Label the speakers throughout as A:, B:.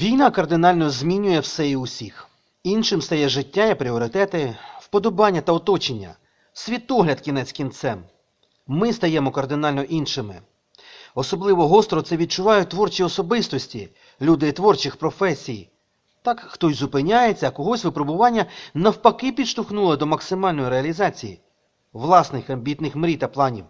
A: Війна кардинально змінює все і усіх. Іншим стає життя і пріоритети, вподобання та оточення, світогляд кінець кінцем. Ми стаємо кардинально іншими. Особливо гостро це відчувають творчі особистості, люди творчих професій. Так хтось зупиняється, а когось випробування навпаки підштовхнуло до максимальної реалізації власних амбітних мрій та планів.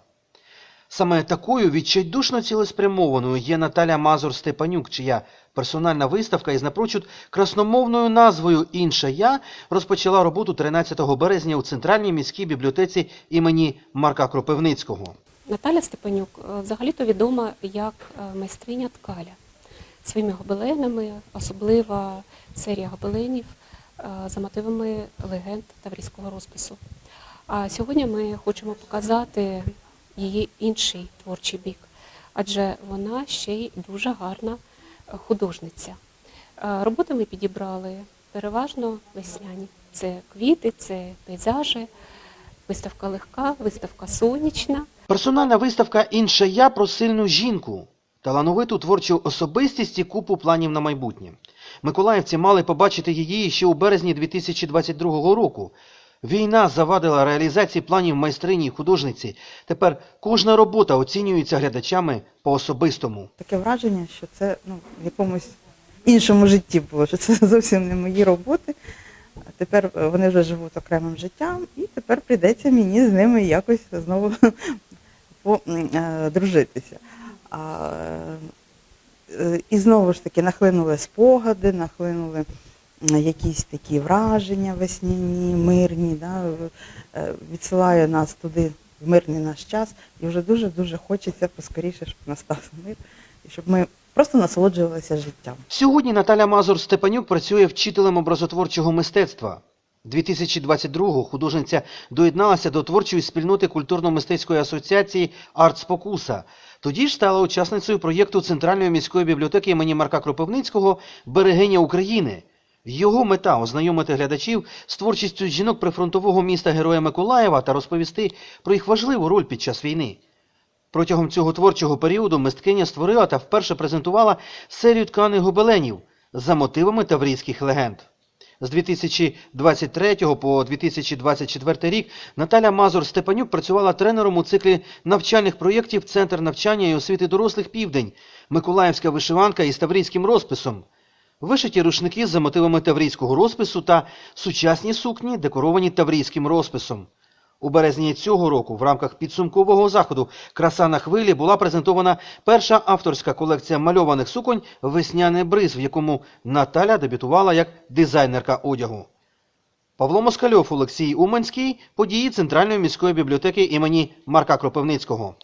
A: Саме такою відчайдушно цілеспрямованою є Наталя Мазур Степанюк, чия персональна виставка із напрочуд красномовною назвою Інша я розпочала роботу 13 березня у Центральній міській бібліотеці імені Марка Кропивницького.
B: Наталя Степанюк е, взагалі-то відома як е, майстриня ткаля своїми гобеленами, особлива серія гобеленів е, за мотивами легенд таврійського розпису. А сьогодні ми хочемо показати її інший творчий бік, адже вона ще й дуже гарна е, художниця. Е, Роботи ми підібрали переважно весняні. Це квіти, це пейзажі, виставка легка, виставка сонячна.
A: Персональна виставка Інша я про сильну жінку, талановиту творчу особистість і купу планів на майбутнє. Миколаївці мали побачити її ще у березні 2022 року. Війна завадила реалізації планів майстрині й художниці. Тепер кожна робота оцінюється глядачами по-особистому.
C: Таке враження, що це ну, в якомусь іншому житті було, що це зовсім не мої роботи. Тепер вони вже живуть окремим життям, і тепер прийдеться мені з ними якось знову по- м, е, е, і знову ж таки нахлинули спогади, нахлинули якісь такі враження весняні, мирні, да, е, відсилає нас туди в мирний наш час, і вже дуже-дуже хочеться поскоріше, щоб настав мир, і щоб ми просто насолоджувалися життям.
A: Сьогодні Наталя Мазур Степанюк працює вчителем образотворчого мистецтва. 2022-го художниця доєдналася до творчої спільноти культурно-мистецької асоціації «Арт Спокуса». Тоді ж стала учасницею проєкту Центральної міської бібліотеки імені Марка Кропивницького «Берегиня України». Його мета ознайомити глядачів з творчістю жінок прифронтового міста Героя Миколаєва та розповісти про їх важливу роль під час війни. Протягом цього творчого періоду мисткиня створила та вперше презентувала серію тканих гобеленів за мотивами таврійських легенд. З 2023 по 2024 рік Наталя Мазур Степанюк працювала тренером у циклі навчальних проєктів Центр навчання і освіти дорослих Південь, Миколаївська вишиванка із таврійським розписом, вишиті рушники за мотивами таврійського розпису та сучасні сукні, декоровані таврійським розписом. У березні цього року в рамках підсумкового заходу Краса на хвилі була презентована перша авторська колекція мальованих суконь Весняний бриз, в якому Наталя дебютувала як дизайнерка одягу. Павло Москальов, Олексій Уманський, події Центральної міської бібліотеки імені Марка Кропивницького.